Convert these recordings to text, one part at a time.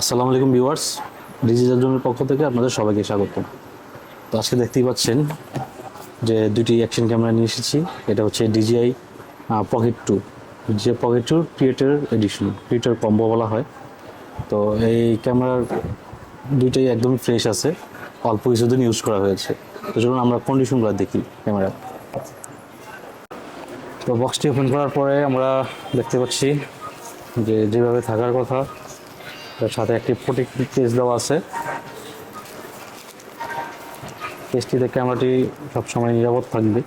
আসসালামু আলাইকুম viewers digital জোনের পক্ষ থেকে আপনাদের সবাইকে স্বাগত তো আজকে দেখতেই পাচ্ছেন যে দুটি অ্যাকশন ক্যামেরা নিয়ে এসেছি। এটা হচ্ছে ডিজিআই পকেট টু যে pocket two creator edition creator combo বলা হয়। তো এই ক্যামেরার দুইটাই একদমই ফ্রেশ আছে, অল্প কিছুদিন ইউজ করা হয়েছে। তো চলুন আমরা কন্ডিশনগুলো দেখি ক্যামেরা তো বক্সটি ওপেন করার পরে আমরা দেখতে পাচ্ছি যে যেভাবে থাকার কথা সাথে একটি প্রোটেক্টিভ কেস দেওয়া আছে। কেসটিতে ক্যামেরাটি সবসময় নিরাপদ থাকবে।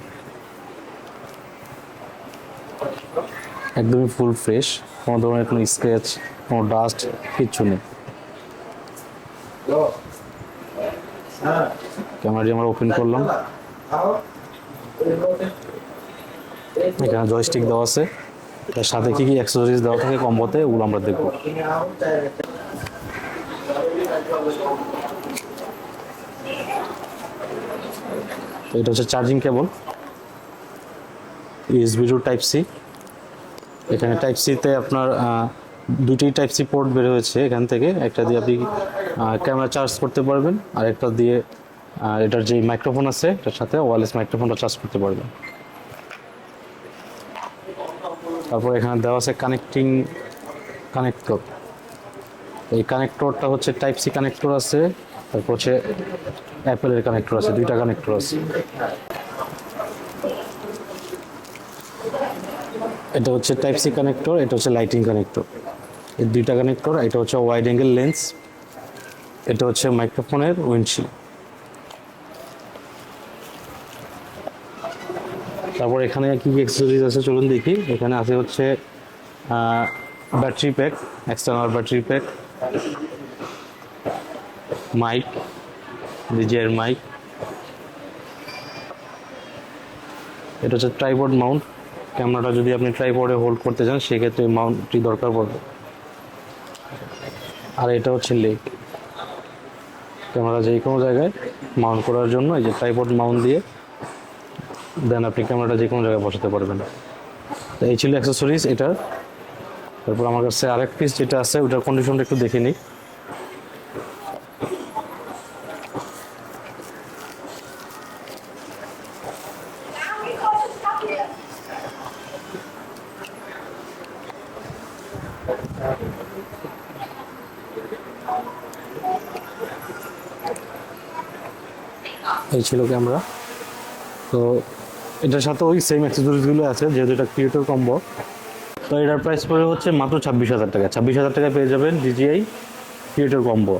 একদমই ফুল ফ্রেশ কোনো ধরনের কোনো স্ক্র্যাচ কোনো ডাস্ট কিচ্ছু নেই। ক্যামেরাটি আমরা ওপেন করলাম। এখানে জয়স্টিক দেওয়া আছে। তার সাথে কি কি অ্যাক্সেসরিজ দেওয়া থাকে কম্বোতে ওগুলো আমরা দেখব। এটা হচ্ছে charging cable USB to type C এখানে টাইপ সিতে আপনার দুটি টাইপ সি পোর্ট বের হয়েছে এখান থেকে। একটা দিয়ে আপনি ক্যামেরা চার্জ করতে পারবেন আর একটা দিয়ে এটার যে মাইক্রোফোন আছে, এটার সাথে ওয়ারলেস মাইক্রোফোনটা চার্জ করতে পারবেন। তারপর এখানে দেওয়া আছে কানেক্টিং কানেক্টর এই কানেক্টরটা হচ্ছে টাইপ সি কানেক্টর আছে, তারপর হচ্ছে অ্যাপেলের কানেক্টর আছে, দুইটা কানেক্টর আছে। এটা হচ্ছে টাইপ সি কানেক্টর এটা হচ্ছে লাইটিং কানেক্টর এই দুইটা কানেক্টর এটা হচ্ছে ওয়াইড অ্যাঙ্গেল লেন্স এটা হচ্ছে মাইক্রোফোনের উইন্ডশিল তারপর এখানে কি কি অ্যাক্সেসরিজ আছে চলুন দেখি। এখানে আছে হচ্ছে battery pack external battery pack mic, ডিজের mic. এটা হচ্ছে ট্রাইপড মাউন্ট। ক্যামেরাটা যদি আপনি ট্রাইপডে হোল্ড করতে চান, সেক্ষেত্রে মাউন্টটি দরকার পড়বে। আর এটা হচ্ছে লেগ ক্যামেরা যে কোনো জায়গায় মাউন্ট করার জন্য এই যে ট্রাইপড মাউন্ট দিয়ে দেন আপনি ক্যামেরাটা যে কোনো জায়গায় বসাতে পারবেন। তো এই ছিল অ্যাক্সেসরিজ এটার তারপর আমার কাছে আরেক পিস যেটা আছে, ওটার কন্ডিশনটা একটু দেখে নিই। এই ছিল ক্যামেরা তো এটার সাথে ওই সেম অ্যাক্সেসরিজগুলো আছে, যেহেতু এটা ক্রিয়েটর কম্বো তো এটার প্রাইস পড়ে হচ্ছে মাত্র ছাব্বিশ হাজার টাকা। ছাব্বিশ হাজার টাকায় পেয়ে যাবেন ডিজিআই ক্রিয়েটর কম্বো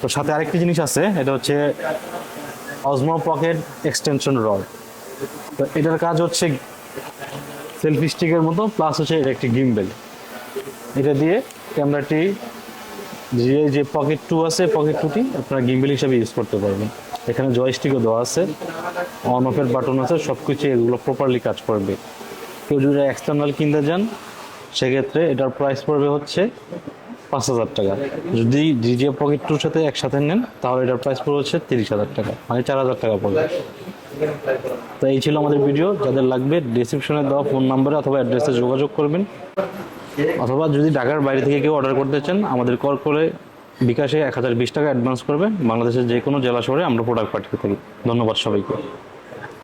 তো সাথে আরেকটি জিনিস আছে, এটা হচ্ছে অজমো পকেট এক্সটেনশন রড তো এটার কাজ হচ্ছে সেলফি স্টিকের মতো প্লাস হচ্ছে এটা একটি গিম্বেল এটা দিয়ে ক্যামেরাটি যে যে পকেট টু আছে পকেট টুটি আপনারা গিম্বেল হিসাবে ইউজ করতে পারবেন। এখানে জয়স্টিকও দেওয়া আছে অন অফের বাটন আছে সব কিছু এগুলো প্রপারলি কাজ করবে। কেউ যদি এক্সটার্নাল কিনতে যান সেক্ষেত্রে এটার প্রাইস পড়বে হচ্ছে পাঁচ হাজার টাকা। যদি ডিজে পকেট টুর সাথে একসাথে নেন, তাহলে এটার প্রাইস পড়বে হচ্ছে তিরিশ হাজার টাকা মানে চার হাজার টাকা পড়বে। তো এই ছিল আমাদের ভিডিও যাদের লাগবে ডিসক্রিপশনে দেওয়া ফোন নাম্বারে অথবা অ্যাড্রেসে যোগাযোগ করবেন। অথবা যদি ঢাকার বাইরে থেকে কেউ অর্ডার করতে চান, আমাদের কল করে বিকাশে এক হাজার বিশ টাকা অ্যাডভান্স করবেন। বাংলাদেশের যে কোনো জেলা শহরে আমরা প্রোডাক্ট পাঠিয়ে থাকি। ধন্যবাদ সবাইকে।